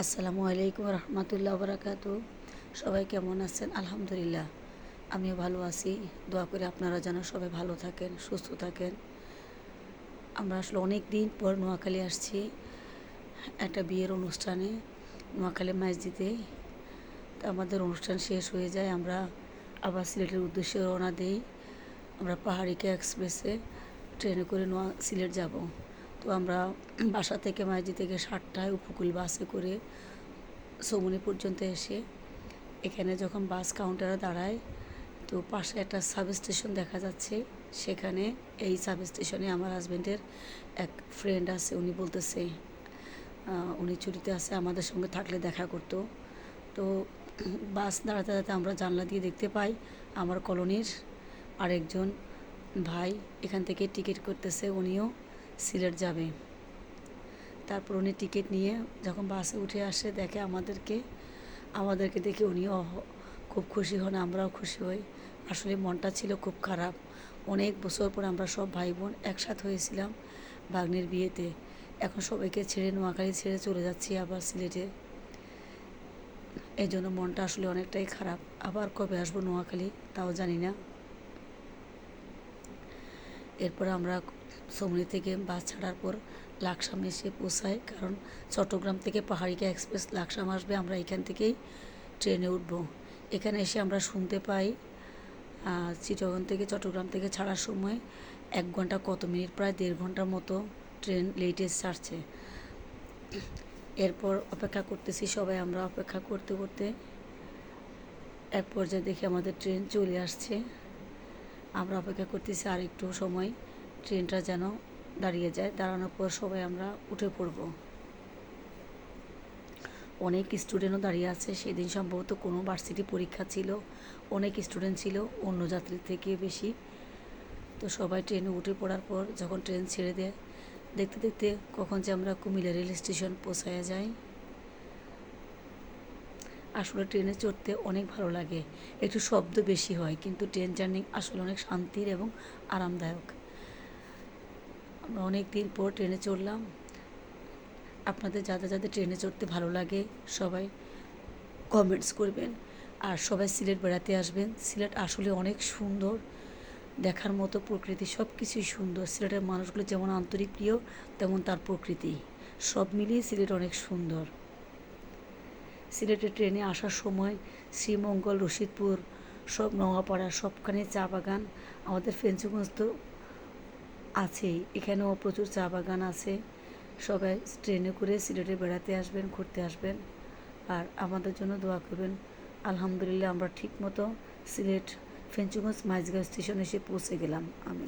আসসালামু আলাইকুম রহমতুল্লাহ বরাকাতু সবাই কেমন আছেন? আলহামদুলিল্লাহ। আমিও ভালো আছি। দোয়া করে আপনারা যেন সবাই ভালো থাকেন, সুস্থ থাকেন। আমরা আসলে অনেক দিন পর নোয়াখালী আসছি। একটা বিয়ের অনুষ্ঠানে, নোয়াখালী মসজিদে। তো আমাদের অনুষ্ঠান শেষ হয়ে যায়, আমরা আবার সিলেটের উদ্দেশ্যে রওনা দিই। আমরা পাহাড়িকে এক্সপ্রেসে ট্রেনে করে নোয়া, সিলেট যাব। তো আমরা বাসা থেকে মাইজি থেকে সাতটায় উপকূল বাসে করে সৌমনি পর্যন্ত এসে এখানে যখন বাস কাউন্টারে দাঁড়ায়, তো পাশে একটা সাব স্টেশন দেখা যাচ্ছে। সেখানে এই সাব স্টেশনে আমার হাজব্যান্ডের এক ফ্রেন্ড আছে, উনি বলতেছে উনি ছুটিতে আছে, আমাদের সঙ্গে থাকলে দেখা করতো। তো বাস দাঁড়াতে দাঁড়াতে আমরা জানলা দিয়ে দেখতে পাই, আমার কলোনির আরেকজন ভাই এখান থেকে টিকিট করতেছে, উনিও সিলেট যাবে। তারপর উনি টিকিট নিয়ে যখন বাসে উঠে আসে, দেখে আমাদেরকে আমাদেরকে দেখে উনিও খুব খুশি হন, আমরাও খুশি হই। আসলে মনটা ছিল খুব খারাপ। অনেক বছর পর আমরা সব ভাই বোন একসাথে হয়েছিলাম ভাগ্নের বিয়েতে। এখন সবাইকে ছেড়ে, নোয়াখালী ছেড়ে চলে যাচ্ছি আবার সিলেটে। এই জন্য মনটা আসলে অনেকটাই খারাপ। আবার কবে আসব নোয়াখালী, তাও জানি না। এরপর আমরা সমনি থেকে বাস ছাড়ার পর লাকসাম এসে পৌঁছাই কারণ চট্টগ্রাম থেকে পাহাড়িকা এক্সপ্রেস লাকসাম আসবে আমরা এখান থেকেই ট্রেনে উঠবো। এখানে এসে আমরা শুনতে পাই আহ, চিটাগং থেকে চট্টগ্রাম থেকে ছাড়ার সময় এক ঘণ্টা কত মিনিট প্রায় দেড় ঘণ্টার মতো ট্রেন লেটেস্ট ছাড়ছে। এরপর অপেক্ষা করতেছি সবাই আমরা অপেক্ষা করতে করতে এক পর্যায়ে দেখি আমাদের ট্রেন চলে আসছে। আমরা অপেক্ষা করতেছি আর একটু সময়, ট্রেনটা যেন দাঁড়িয়ে যায়। দাঁড়ানোর পর সবাই আমরা উঠে পড়ব। অনেক স্টুডেন্টও দাঁড়িয়ে আছে। সেদিন সম্ভবত কোনো ভার্সিটি পরীক্ষা ছিল। অনেক স্টুডেন্ট ছিল, অন্য যাত্রীর থেকে বেশি। তো সবাই ট্রেনে উঠে পড়ার পর যখন ট্রেন ছেড়ে দেয়, দেখতে দেখতে কখন যে আমরা কুমিল্লা রেল স্টেশন পৌঁছায় যাই। আসলে ট্রেনে চড়তে অনেক ভালো লাগে। একটু শব্দ বেশি হয়, কিন্তু ট্রেন জার্নি আসলে অনেক শান্তির এবং আরামদায়ক। আমরা অনেক দিন পর ট্রেনে চড়লাম। আপনাদের যাদের যাদের ট্রেনে চড়তে ভালো লাগে সবাই কমেন্টস করবেন। আর সবাই সিলেট বেড়াতে আসবেন। সিলেট আসলে অনেক সুন্দর। দেখার মতো প্রকৃতি সব কিছুই সুন্দর। সিলেটের মানুষগুলো যেমন আন্তরিক প্রিয়, তেমন তার প্রকৃতি। সব মিলিয়ে সিলেট অনেক সুন্দর। সিলেটে ট্রেনে আসার সময় শ্রীমঙ্গল, রশিদপুর, সব নোয়াপাড়া, সবখানে চা বাগান আমাদের ফেঞ্চুগঞ্জ তো আছেই। এখানেও প্রচুর চা বাগান আছে। সবাই ট্রেনে করে সিলেটে বেড়াতে আসবেন, ঘুরতে আসবেন। আর আমাদের জন্য দোয়া করবেন, আলহামদুলিল্লাহ আমরা ঠিক মতো সিলেট ফেঞ্চুগঞ্জ মাঝগাঁও স্টেশন এসে পৌঁছে গেলাম আমি।